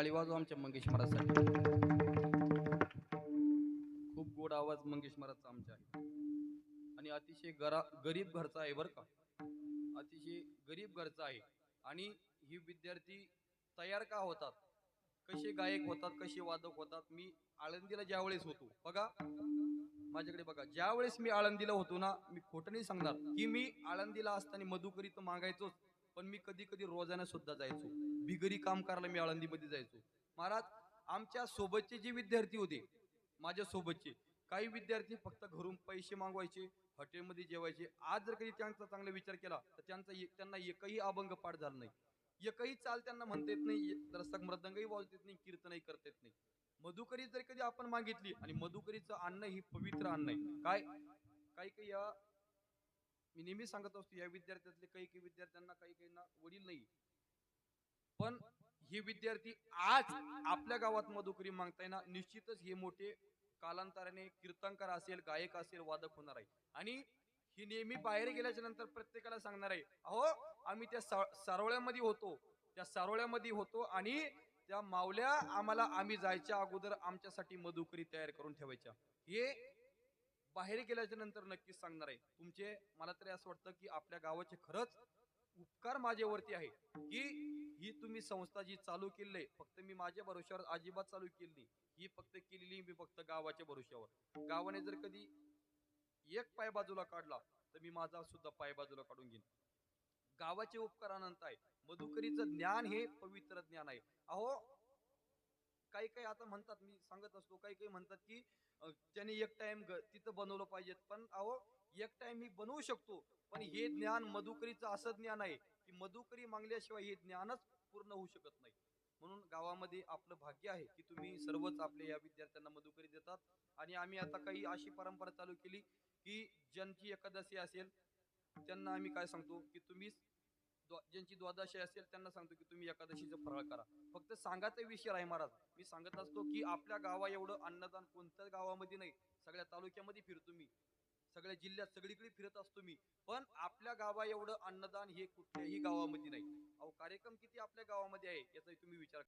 टाळी वाजू आमच्या मंगेश महाराजसाठी. खूप गोड आवाज मंगेश महाराजचा आमच्या आहे. आणि अतिशय गरा गरीब घरचा आहे बरं का. अतिशय गरीब घरचा आहे. आणि ही विद्यार्थी तयार का होतात? कसे गायक होतात? कसे वादक होतात? मी आळंदीला ज्यावेळेस होतो बघा. माझ्याकडे बघा ज्या वेळेस मी आळंदीला होतो ना मी खोटं नाही सांगणार की मी आळंदीला असताना मधुकरी तर मागायचोच पण मी कधी कधी रोजाने सुद्धा जायचो. बिगरी काम करायला मी आळंदीमध्ये जायचो. महाराज आमच्या सोबतचे जे विद्यार्थी होते माझ्या सोबतचे काही विद्यार्थी फक्त घरून पैसे मागवायचे हॉटेलमध्ये जेवायचे. आज जर कधी त्यांचा चांगला विचार केला तर त्यांचा त्यांना एकही अभंग पाठ झाला नाही. एकही चाल त्यांना म्हणता येत नाही रसक मृदंगही वाजत येत नाही कीर्तनही करता येत नाही. मधुकरी जर कधी आपण मागितली आणि मधुकरीचं अन्न ही पवित्र अन्न आहे काय? काही काही या मी नेहमी सांगत असतो या विद्यार्थ्यातले काही काही विद्यार्थ्यांना काही काहींना वडील नाही. हे विद्यार्थी आज आपल्या गावात मधुकरी मागताय ना निश्चितच हे मोठे कालांतराने कीर्तनकार असेल गायक असेल वादक होणार आहे. आणि ही नेहमी बाहेर गेल्याच्यानंतर प्रत्येकाला सांगणार आहे अहो आम्ही त्या सा- सारोळ्यामध्ये होतो त्या सारोळ्यामध्ये होतो आणि त्या मावल्या आम्हाला आम्ही जायच्या अगोदर आमच्यासाठी मधुकरी तयार करून ठेवायच्या. हे बाहेर गेल्याच्यानंतर नक्कीच सांगणार आहे. तुमचे मला तरी असं वाटतं की आपल्या गावाचे खरंच उपकार माझ्यावरती आहे की मी संस्था जी चालू केली आहे फक्त मी माझ्या भरोश्यावर अजिबात चालू केली ही फक्त केलेली मी फक्त गावाच्या भरोश्यावर. गावाने जर कधी एक पाय बाजूला काढला तर मी माझा सुद्धा पाय बाजूला काढून घेईन. गावाचे उपकार अनंत आहे. मधुकरीचं ज्ञान हे पवित्र ज्ञान आहे. अहो काही काही आता म्हणतात मी सांगत असतो काही काही म्हणतात की अं, त्याने एक टाइम तिथं बनवलं पाहिजे पण अहो एक टाइम मी बनवू शकतो पण हे ज्ञान मधुकरीचं असं ज्ञान आहे की मधुकरी मागल्याशिवाय हे ज्ञानच पूर्ण होऊ शकत नाही. म्हणून गावामध्ये आपलं भाग्य आहे की तुम्ही सर्वच आपल्या या विद्यार्थ्यांना मधुकरी देतात. आणि आम्ही आता काही अशी परंपरा चालू केली की ज्यांची एकादशी असेल त्यांना आम्ही काय सांगतो की तुम्ही ज्यांची द्वादशी असेल त्यांना सांगतो की तुम्ही एकादशीचं फराळ करा. फक्त सांगायचा विषय आहे महाराज. मी सांगत असतो की आपल्या गावा एवढं अन्नदान कोणत्याच गावामध्ये नाही. सगळ्या तालुक्यामध्ये फिरतो मी. आपल्या जिल्ह्यात सगळीकडे फिरत असतो मी. पण आपल्या गावा एवढं अन्नदान हे कुठल्याही गावामध्ये नाही. अहो कार्यक्रम किती आपल्या गावामध्ये आहे याचा तुम्ही विचार